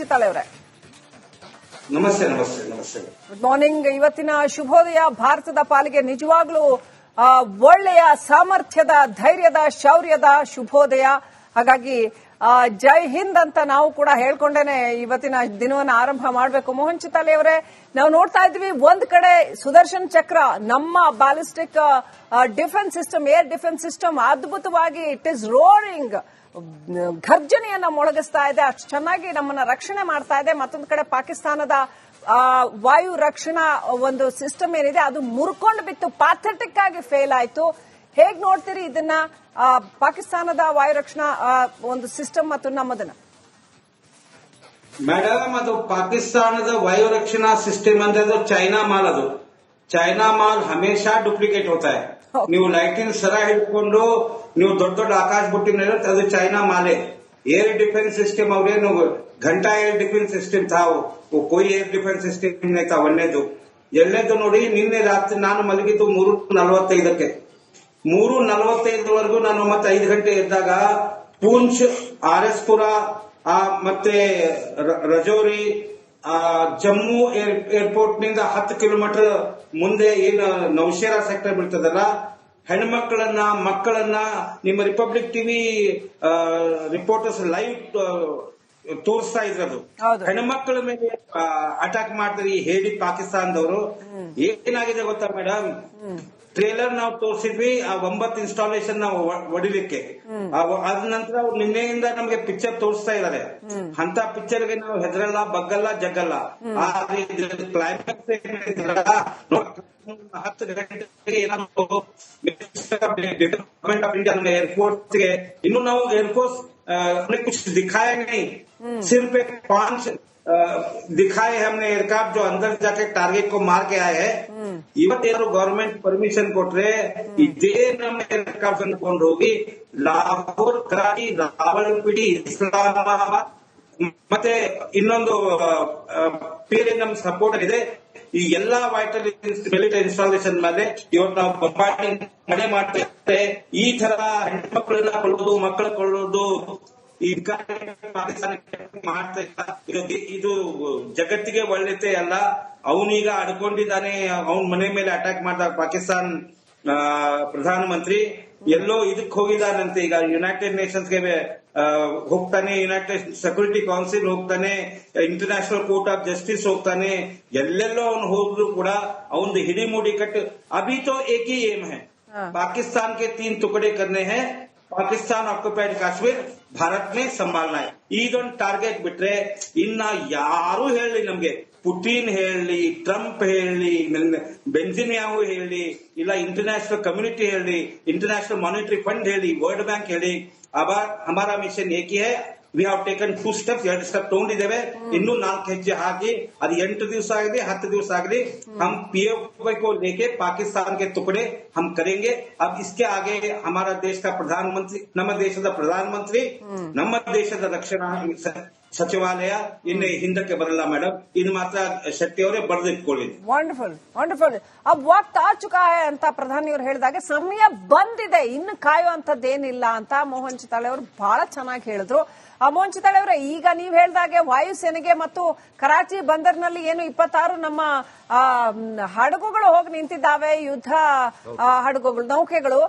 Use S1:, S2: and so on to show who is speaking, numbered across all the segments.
S1: ಚಿತ್ತಾಳೆ ಅವರೇ
S2: ನಮಸ್ತೆ ನಮಸ್ತೆ ನಮಸ್ತೆ.
S1: ಗುಡ್ ಮಾರ್ನಿಂಗ್ ಇವತ್ತಿನ ಶುಭೋದಯ ಭಾರತದ ಪಾಲಿಗೆ ನಿಜವಾಗ್ಲೂ ಒಳ್ಳೆಯ ಸಾಮರ್ಥ್ಯದ ಧೈರ್ಯದ ಶೌರ್ಯದ ಶುಭೋದಯ. ಹಾಗಾಗಿ ಜೈ ಹಿಂದ್ ಅಂತ ನಾವು ಕೂಡ ಹೇಳ್ಕೊಂಡೇನೆ ಇವತ್ತಿನ ದಿನವನ್ನು ಆರಂಭ ಮಾಡಬೇಕು. ಮೋಹನ್ ಚಿತ್ತಾಲಿ ಅವರೇ ನಾವು ನೋಡ್ತಾ ಇದ್ವಿ ಒಂದ್ ಕಡೆ ಸುದರ್ಶನ್ ಚಕ್ರ ನಮ್ಮ ballistic defence system air defence system ಅದ್ಭುತವಾಗಿ ಇಟ್ ಇಸ್ ರೋರಿಂಗ್ ಘರ್ಜನೆಯನ್ನ ಮೊಳಗಿಸ್ತಾ ಇದೆ. ಅಷ್ಟು ಚೆನ್ನಾಗಿ ನಮ್ಮನ್ನ ರಕ್ಷಣೆ ಮಾಡ್ತಾ ಇದೆ. ಮತ್ತೊಂದು ಕಡೆ ಪಾಕಿಸ್ತಾನದ ಆ, ವಾಯು ರಕ್ಷಣಾ ಒಂದು ಸಿಸ್ಟಮ್ ಏನಿದೆ ಅದು ಮುರ್ಕೊಂಡು ಬಿತ್ತು. ಪಾಥೆಟಿಕ್ ಆಗಿ ಫೇಲ್ ಆಯ್ತು. ಹೇಗ್ ನೋಡ್ತೀರಿ ಇದನ್ನ? ಪಾಕಿಸ್ತಾನದ ವಾಯು ರಕ್ಷಣಾ ಒಂದು ಸಿಸ್ಟಮ್ ಮತ್ತು ನಮ್ಮದನ್ನ?
S2: ಮೇಡಮ್ ಅದು ಪಾಕಿಸ್ತಾನದ ವಾಯು ರಕ್ಷಣಾ ಸಿಸ್ಟಮ್ ಅಂದ್ರೆ ಅದು ಚೈನಾ ಮಾಲ್ ಅದು. ಚೈನಾ ಮಾಲ್ ಹಮೇಶಾ ಡೂಪ್ಲಿಕೇಟ್ ಹೋಗ್ತಾ ನೀವು ಲೈಟಿನ ಸರ ಹಿಡ್ಕೊಂಡು ನೀವು ದೊಡ್ಡ ದೊಡ್ಡ ಆಕಾಶ ಬುಟ್ಟಿ ಅದು ಚೈನಾ ಮಾಲೆ. ಏರ್ ಡಿಫೆನ್ಸ್ ಸಿಸ್ಟಮ್ ಅವ್ರೇನು ಘಂಟಾ ಏರ್ ಡಿಫೆನ್ಸ್ ಸಿಸ್ಟಮ್ ತಾವು ಕೊಯ್ ಏರ್ ಡಿಫೆನ್ಸ್ ಸಿಸ್ಟಮ್ ಆಯ್ತಾ ಒಂದೇದು ಎರಡನೇದು ನೋಡಿ, ನಿನ್ನೆ ರಾತ್ರಿ ನಾನು ಮಲಗಿದ್ದು ಮೂರು ನಲವತ್ತೈದಕ್ಕೆ. ಮೂರು ನಲವತ್ತೈದವರೆಗೂ ನಾನು ಮತ್ತೆ ಐದು ಗಂಟೆ ಇದ್ದಾಗ ಪೂಂಚ್ ಆರ್ ಎಸ್ ಪುರ ಮತ್ತೆ ರಜೌರಿ ಜಮ್ಮು ಏರ್ಪೋರ್ಟ್ನಿಂದ ಹತ್ತು ಕಿಲೋಮೀಟರ್ ಮುಂದೆ ಏನು ನೌಶೇರಾ ಸೆಕ್ಟರ್ ಬೀಳ್ತದಲ್ಲ ಹೆಣ್ಮಕ್ಳನ್ನ ಮಕ್ಕಳನ್ನ ನಿಮ್ಮ ರಿಪಬ್ಲಿಕ್ ಟಿವಿ ರಿಪೋರ್ಟರ್ಸ್ ಲೈವ್ ತೋರಿಸ್ತಾ ಇದ್ರದು. ಹೆಣ್ಮಕ್ಳ ಮೇಲೆ ಅಟ್ಯಾಕ್ ಮಾಡ್ತಾರೆ ಈ ಹೇಳಿ ಪಾಕಿಸ್ತಾನದವರು. ಏನಾಗಿದೆ ಗೊತ್ತಾ ಮೇಡಮ್ ಟ್ರೇಲರ್ ನಾವು ತೋರಿಸಿದ್ವಿ ಆ ಒಂಬತ್ತು ಇನ್ಸ್ಟಾಲೇಷನ್ ನಾವು ಒಡಿಲಿಕ್ಕೆ ಹೊಡಿಲಿಕ್ಕೆ ಅದ ನಂತರ ಅವ್ರು ನಿನ್ನೆಯಿಂದ ನಮಗೆ ಪಿಕ್ಚರ್ ತೋರಿಸ್ತಾ ಇದಾರೆ. ಅಂತ ಪಿಕ್ಚರ್ಗೆ ನಾವು ಹೆದರಲ್ಲ ಬಗ್ಗಲ್ಲ ಜಗ್ಗಲ್ಲ. ಆದ್ರೆ ಕ್ಲೈಮ್ಯಾಕ್ಸ್ ಹತ್ತು ಗಂಟೆಗೆ ಏನಾದ್ರು गवर्नमेंट ऑफ इंडिया ने एयरफोर्स के इन्होंने ನಾವು एयरफोर्स हमने कुछ दिखाया नहीं सिर्फ एक पांच अ, दिखाए हमने एयरक्राफ्ट जो अंदर जाके टारगेट को मार के आए हैं ಇವತ್ತೇನಾದ್ರು ಗವರ್ಮೆಂಟ್ ಪರ್ಮಿಷನ್ ಕೊಟ್ರೆ ಇದೇ ನಮ್ಮ ಏರ್ಕ್ರಾಫ್ಟ್ ಅನ್ಕೊಂಡು ಹೋಗಿ ಲಾಹೋರ್ ಕರಾಚಿ ರಾವಲ್ಪಿಂಡಿ ಇಸ್ಲಾಮಾಬಾದ್ ಮತ್ತೆ ಇನ್ನೊಂದು ಬೇರೆ ನಮ್ ಸಪೋರ್ಟ್ ಇದೆ ಈ ಎಲ್ಲಾ ವೈಟಲ್ ಮಿಲಿಟರಿ ಇನ್ಸ್ಟಾಲೇಷನ್ ಮೇಲೆ ಇವತ್ತು ನಾವು ಬಾಂಬಾರ್ಡಿಂಗ್ ಮನೆ ಮಾಡ್ತೇವೆ. ಈ ತರ ಹೆಣ್ಮಕ್ಳನ್ನ ಕೊಳ್ಳೋದು ಮಕ್ಕಳ ಕೊಳ್ಳೋದು, ಈ ಪಾಕಿಸ್ತಾನ ಮಾಡ್ತಾ ಇದು ಜಗತ್ತಿಗೆ ಒಳ್ಳೆತೆ ಅಲ್ಲ. ಅವನೀಗ ಅಡ್ಕೊಂಡಿದ್ದಾನೆ ಅವನ ಮನೆ ಮೇಲೆ ಅಟ್ಯಾಕ್ ಮಾಡ್ದಾಗ ಪಾಕಿಸ್ತಾನ್ ಪ್ರಧಾನಮಂತ್ರಿ ಎಲ್ಲೋ ಇದಕ್ಕೆ ಹೋಗಿದಾನಂತೆ ಈಗ ಯುನೈಟೆಡ್ ನೇಷನ್ಸ್ಗೆ ಹೋಗ್ತಾನೆ ಯುನೈಟೆಡ್ ಸೆಕ್ಯೂರಿಟಿ ಕೌನ್ಸಿಲ್ ಹೋಗ್ತಾನೆ ಇಂಟರ್ನ್ಯಾಷನಲ್ ಕೋರ್ಟ್ ಆಫ್ ಜಸ್ಟಿಸ್ ಹೋಗ್ತಾನೆ ಎಲ್ಲೆಲ್ಲೋ ಅವನು ಹೋದ್ರು ಕೂಡ ಅವನು ಹಿಡಿಮುಡಿ ಕಟ್ಟು ಅಭಿ ತೋ ಏಕ್ ही एम है
S1: हाँ।
S2: पाकिस्तान के तीन टुकड़े करने हैं ಪಾಕಿಸ್ತಾನ ಆಕ್ಯುಪೈಡ್ ಕಾಶ್ಮೀರ್ ಭಾರತ್ ಮೇ ಸಂಭಾಲನಾ ಇದೊಂದು ಟಾರ್ಗೆಟ್ ಬಿಟ್ರೆ ಇನ್ನ ಯಾರು ಹೇಳಿ ನಮ್ಗೆ ಪುಟಿನ್ ಹೇಳಿ ಟ್ರಂಪ್ ಹೇಳಿ ಬೆಂಜಿನಿಯಾವು ಹೇಳಿ ಇಲ್ಲ ಇಂಟರ್ನ್ಯಾಷನಲ್ ಕಮ್ಯುನಿಟಿ ಹೇಳಿ ಇಂಟರ್ನ್ಯಾಷನಲ್ ಮಾನಿಟರಿ ಫಂಡ್ ಹೇಳಿ ವರ್ಲ್ಡ್ ಬ್ಯಾಂಕ್ ಹೇಳಿ ಅಬಾರ್ ಹಮಾರಾ ಮಿಷನ್ ಏಕೆ we have taken two steps ಎರಡು ಸ್ಟೆಪ್ ತಗೊಂಡಿದ್ದೇವೆ. ಇನ್ನೂ ನಾಲ್ಕು ಹೆಜ್ಜೆ ಹಾಕಿ ಅದು ಎಂಟು ದಿವಸ ಆಗಲಿ ಹತ್ತು ದಿವಸ ಆಗಲಿ ಹಮ್. ಪಿ ಎಫ್ ಲೇಕೆ ಪಾಕಿಸ್ತಾನಕ್ಕೆ ತುಕಡೆ. हम करेंगे अब इसके आगे हमारा देश का प्रधानमंत्री ನಮ್ಮ ದೇಶದ ಪ್ರಧಾನಮಂತ್ರಿ ನಮ್ಮ ದೇಶದ ರಕ್ಷಣಾ ಸ- ಸಚಿವಾಲಯ ಇನ್ನು ಹಿಂದಕ್ಕೆ ಬರಲ್ಲ ಮೇಡಮ್ ಇದು ಮಾತ್ರ ಶೆಟ್ಟಿ ಅವರೇ ಬರೆದಿಟ್ಕೊಳ್ಳಿ
S1: ವಂಡರ್ಫುಲ್ ವಂಡರ್ಫುಲ್ ಅಬ್ ವಕ್ತ್ ಆ ಚುಕಾ ಹೈ ಅಂತ ಪ್ರಧಾನಿಯವರು ಹೇಳಿದಾಗ ಸಮಯ ಬಂದಿದೆ ಇನ್ನು ಕಾಯುವಂತದ್ದೇನಿಲ್ಲ ಅಂತ ಮೋಹನ್ ಚಿತಾಳೆ ಅವರು ಬಹಳ ಚೆನ್ನಾಗಿ ಹೇಳಿದ್ರು ಆ ಮೋಹನ್ ಚಿತಾಳೆ ಅವರೇ ಈಗ ನೀವು ಹೇಳ್ದಾಗೆ ವಾಯುಸೇನೆಗೆ ಮತ್ತು ಕರಾಚಿ ಬಂದರ್ನಲ್ಲಿ ಏನು ಇಪ್ಪತ್ತಾರು ನಮ್ಮ ಆ, ಮ್, ಹಡಗುಗಳು ಹೋಗಿ ನಿಂತಿದ್ದಾವೆ ಯುದ್ಧ ಆ, ಹಡಗುಗಳು ನೌಕೆಗಳು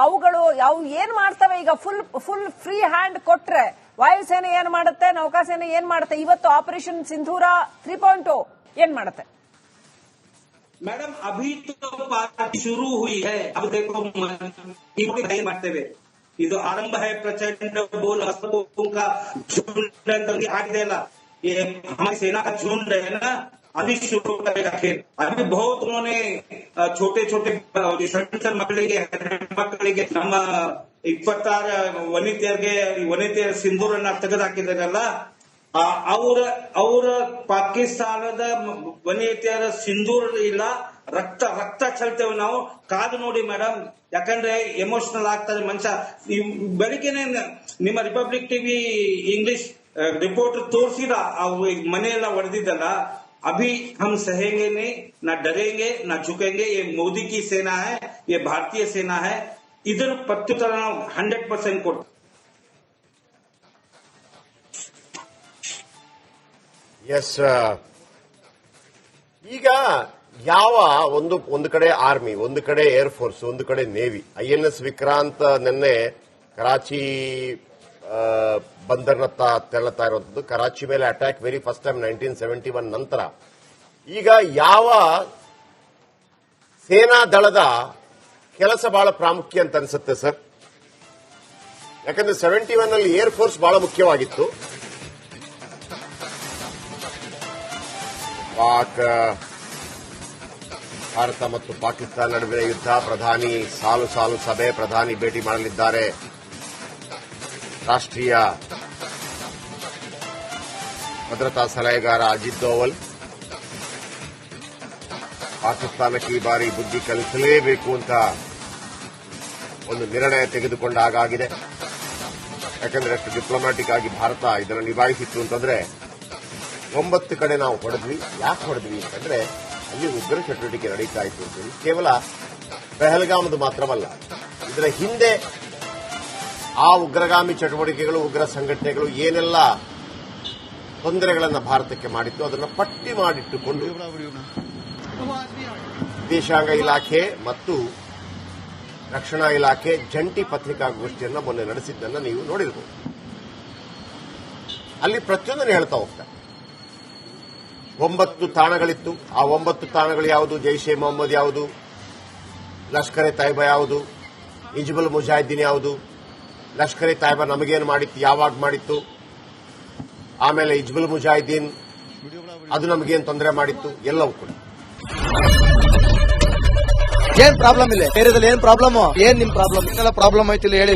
S1: ಅವುಗಳು ಅವು ಏನ್ ಮಾಡ್ತವೆ ಈಗ ಫುಲ್ ಫುಲ್ ಫ್ರೀ ಹ್ಯಾಂಡ್ ಕೊಟ್ರೆ ವಾಯುಸೇನೆ ಏನ್ ಮಾಡುತ್ತೆ ನೌಕಾಸೇನೆ ಏನ್ ಮಾಡುತ್ತೆ ಇವತ್ತು ಆಪರೇಷನ್ ಸಿಂಧೂರ ತ್ರೀ ಪಾಯಿಂಟ್ ಏನ್ ಮಾಡುತ್ತೆ
S2: मैडम अभी तो पार्टी शुरू हुई है अब देखो नहीं ಮಾಡ್ತೇವೆ ಇದು ಆರಂಭ है प्रचंड बोल हस्तों का झुंड अंदर आगे ಇಲ್ಲ ये हमारी सेना का झुंड है ना अभी शुरू करेगा खेल अभी बहुत उन्होंने छोटे छोटे ಸಣ್ಣ ಸಣ್ಣ ಮಕ್ಕಳಿಗೆ ಮಕ್ಕಳಿಗೆ ನಮ್ಮ ಇಪ್ಪತ್ತಾರ ವನಿತೆಯರಿಗೆ ವನಿತೆಯರ ಸಿಂಧೂರನ್ನ ತೆಗೆದುಹಾಕಿದಾರಲ್ಲ ಆ, ಅವರ ಅವರ ಪಾಕಿಸ್ತಾನದ ವನಿತೆಯರ ಸಿಂಧೂರ ಇಲ್ಲ ರಕ್ತ ರಕ್ತ ಚೆಲ್ತೇವೆ ನಾವು ಕಾದು ನೋಡಿ ಮೇಡಮ್ ಯಾಕಂದ್ರೆ ಎಮೋಷನಲ್ ಆಗ್ತದೆ ಮನುಷ್ಯ ನೀವು ಬೆಳಿಗ್ಗೆನೆ ನಿಮ್ಮ ರಿಪಬ್ಲಿಕ್ ಟಿವಿ ಇಂಗ್ಲಿಷ್ ರಿಪೋರ್ಟರ್ ತೋರಿಸಿದ ಅವು ಮನೆಯೆಲ್ಲ ಹೊಡೆದಿದ್ದಲ್ಲ अभी हम सहेंगे नहीं न डरेंगे न झुकेंगे ये मोदी की सेना है ये भारतीय सेना है इधर प्रत्युत्तर ನಾವು ಹಂಡ್ರೆಡ್ ಪರ್ಸೆಂಟ್ ಕೊಟ್ಟು
S3: ಎಸ್ ಈಗ ಯಾವ ಒಂದು ಒಂದು ಕಡೆ ಆರ್ಮಿ ಒಂದು ಕಡೆ ಏರ್ ಫೋರ್ಸ್ ಒಂದು ಕಡೆ navy I N S Vikrant ನಿನ್ನೆ ಕರಾಚಿ ಆ, ಬಂದರ್ನತ್ತ ತೆರಳುತ್ತಾ ಇರುವಂತದ್ದು ಕರಾಚಿ ಮೇಲೆ attack very first time nineteen seventy one ನಂತರ. ಈಗ ಯಾವ ಸೇನಾ ದಳದ ಕೆಲಸ ಬಹಳ ಪ್ರಾಮುಖ್ಯ ಅಂತ ಅನ್ಸುತ್ತೆ ಸರ್? ಯಾಕಂದ್ರೆ ಸೆವೆಂಟಿ ಒನ್ ಅಲ್ಲಿ ಏರ್ ಫೋರ್ಸ್ ಬಹಳ ಮುಖ್ಯವಾಗಿತ್ತು. ಪಾಕ್, ಭಾರತ ಮತ್ತು ಪಾಕಿಸ್ತಾನ ನಡುವಿನ ಯುದ್ಧ, ಪ್ರಧಾನಿ ಸಾಲು ಸಾಲು ಸಭೆ, ಪ್ರಧಾನಿ ಭೇಟಿ ಮಾಡಲಿದ್ದಾರೆ. ರಾಷ್ಟ್ರೀಯ ಭದ್ರತಾ ಸಲಹೆಗಾರ ಅಜಿತ್ ದೋವಲ್ ಪಾಕಿಸ್ತಾನಕ್ಕೆ ಈ ಬಾರಿ ಬುದ್ಧಿ ಕಲಿಸಲೇಬೇಕು ಅಂತ ಒಂದು ನಿರ್ಣಯ ತೆಗೆದುಕೊಂಡ ಹಾಗಾಗಿದೆ. ಯಾಕಂದ್ರೆ ಅಷ್ಟು ಡಿಪ್ಲೊಮ್ಯಾಟಿಕ್ ಆಗಿ ಭಾರತ ಇದನ್ನು ನಿಭಾಯಿಸಿತ್ತು ಅಂತಂದ್ರೆ ಒಂಬತ್ತು ಕಡೆ ನಾವು ಹೊಡೆದ್ವಿ. ಯಾಕೆ ಹೊಡೆದ್ವಿ ಅಂತಂದ್ರೆ ಅಲ್ಲಿ ಉಗ್ರ ಚಟುವಟಿಕೆ ನಡೀತಾ ಇತ್ತು ಕೇವಲ ಪೆಹಲ್ಗಾಮದು ಮಾತ್ರವಲ್ಲ, ಇದರ ಹಿಂದೆ ಆ ಉಗ್ರಗಾಮಿ ಚಟುವಟಿಕೆಗಳು, ಉಗ್ರ ಸಂಘಟನೆಗಳು ಏನೆಲ್ಲ ತೊಂದರೆಗಳನ್ನು ಭಾರತಕ್ಕೆ ಮಾಡಿತ್ತು, ಅದನ್ನು ಪಟ್ಟಿ ಮಾಡಿಟ್ಟುಕೊಂಡು ವಿದೇಶಾಂಗ ಇಲಾಖೆ ಮತ್ತು ರಕ್ಷಣಾ ಇಲಾಖೆ ಜಂಟಿ ಪತ್ರಿಕಾಗೋಷ್ಠಿಯನ್ನು ಮೊನ್ನೆ ನಡೆಸಿದ್ದನ್ನು ನೀವು ನೋಡಿರಬಹುದು ಅಲ್ಲಿ ಪ್ರತಿಯೊಂದನ್ನು ಹೇಳ್ತಾ ಹೋಗ್ತಾರೆ ಒಂಬತ್ತು ತಾಣಗಳಿತ್ತು. ಆ ಒಂಬತ್ತು ತಾಣಗಳು ಯಾವುದು? ಜೈಷ್ ಎ ಮೊಹಮ್ಮದ್ ಯಾವುದು? ಲಷ್ಕರ್ ಎ ತೈಬಾ ಯಾವುದು? ಇಜ್ಬುಲ್ ಮುಜಾಹಿದ್ದೀನ್ ಯಾವುದು? ಲಷ್ಕರ್ ಎ ತಾಯ್ಬಾ ನಮಗೇನು ಮಾಡಿತ್ತು, ಯಾವಾಗ ಮಾಡಿತ್ತು? ಆಮೇಲೆ ಇಜ್ಬುಲ್ ಮುಜಾಹಿದ್ದೀನ್, ಅದು ನಮಗೇನು ತೊಂದರೆ ಮಾಡಿತ್ತು? ಎಲ್ಲವೂ ಕೂಡ.
S4: ಏನ್ ಪ್ರಾಬ್ಲಮ್ ಇಲ್ಲ? ಏರಿಯಾದಲ್ಲಿ ಏನ್ ಪ್ರಾಬ್ಲಮ್ ಏನ್ ನಿಮ್ ಪ್ರಾಬ್ಲಮ್ ಏನೆಲ್ಲ ಪ್ರಾಬ್ಲಮ್ ಐತಿಲ್ಲ ಹೇಳಿ.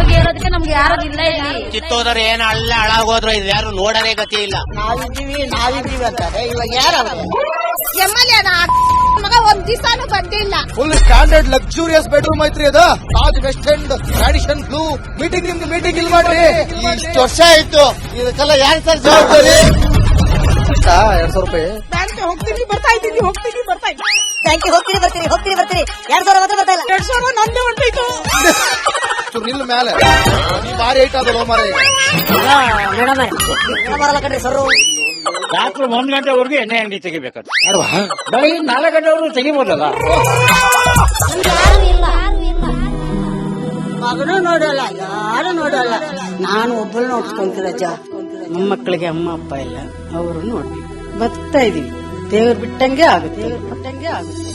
S5: ಹೋಗಿ ಹೇಳೋದಕ್ಕೆ ನಮ್ಗೆ ಯಾರು ಇಲ್ಲ ಇಲ್ಲಿ.
S6: ಕಿತ್ತೋದ್ರೆ ಏನ ಅಲ್ಲ ಹಾಳಾಗೋದ್ರು ಇದು ಯಾರು ನೋಡರೇ ಗತಿ ಇಲ್ಲ.
S7: ನಾವಿದ್ದೀವಿ ನಾವಿದ್ದೀವಿ ಅಂತಾರೆ. ಇವಾಗ ಯಾರು
S5: ಎಂ ಎಲ್ ಎ ಮಗ ಒಂದ್ ದಿವಸಾನು ಬಂದಿಲ್ಲ.
S4: ಫುಲ್ ಸ್ಟ್ಯಾಂಡರ್ಡ್ ಲಕ್ಸುರಿಯಸ್ ಬೆಡ್ರೂಮ್ ಐತ್ರಿ ಅದು. Taj West End tradition blue meeting ನಿಮ್ದು ಮೀಟಿಂಗ್ ಇಲ್ಲಿ ಮಾಡ್ರಿ. ಇಷ್ಟು ವರ್ಷ ಆಯ್ತು. ಇದಕ್ಕೆಲ್ಲ ಯಾರು ಸರ್ ಜವಾಬ್ದಾರಿ? ಎರಡ್ ಸಾವಿರ ರೂಪಾಯಿ?
S7: ಬ್ಯಾಂಕ್ ಹೋಗ್ತೀನಿ ಬರ್ತಾ ಇದ್ದೀನಿ ಹೋಗ್ತೀನಿ ಬರ್ತಾ ಇದ್ದೀನಿ.
S8: ಬ್ಯಾಂಕ್ ಹೋಗ್ತೀನಿ ಬರ್ತೀನಿ ಹೋಗ್ತೀನಿ ಬರ್ತೀನಿ ಎರಡ್ ಸಾವಿರ ಮಾತ್ರ ಬರ್ತಾ ಇಲ್ಲ.
S7: ಎರಡ್ ಸಾವಿರ ನಂದೇ ಹೊಂಟೋಯ್ತು
S4: ಚೂರು ನಿಲ್ ಮೇಲೆ ನೀ ಮಾರಿ ಐಟ್ ಅದಲ್ಲ ಮರ
S8: ಮೇಡಮ್ ಬರಲ್ಲ ಕಣ್ರಿ ಸರ್
S6: ರಾತ್ರಿ ಒಂದ್ ಗಂಟೆವರೆಗೂ ಎಣ್ಣೆ ಅಂಗಡಿ ತೆಗಿಬೇಕು ಬರೀ ನಾಲ್ಕು ಗಂಟೆವರೆಗೂ ತೆಗಿಬೋದಲ್ಲ?
S5: ಮಗನು ಇಲ್ಲ
S7: ಮಗನೂ ನೋಡಲ್ಲ ಯಾರು ನೋಡಲ್ಲ. ನಾನು ಒಬ್ಬಳು ನೋಡ್ಕೊಂತೀರಜ್ಜ ಮೊಮ್ಮಕ್ಕಳಿಗೆ ಅಮ್ಮ ಅಪ್ಪ ಇಲ್ಲ ಅವರು ನೋಡಿ ಬರ್ತಾ ಇದೀವಿ. ದೇವ್ರು ಬಿಟ್ಟಂಗೆ ಆಗುತ್ತೆ ದೇವ್ರು ಬಿಟ್ಟಂಗೆ ಆಗುತ್ತೆ.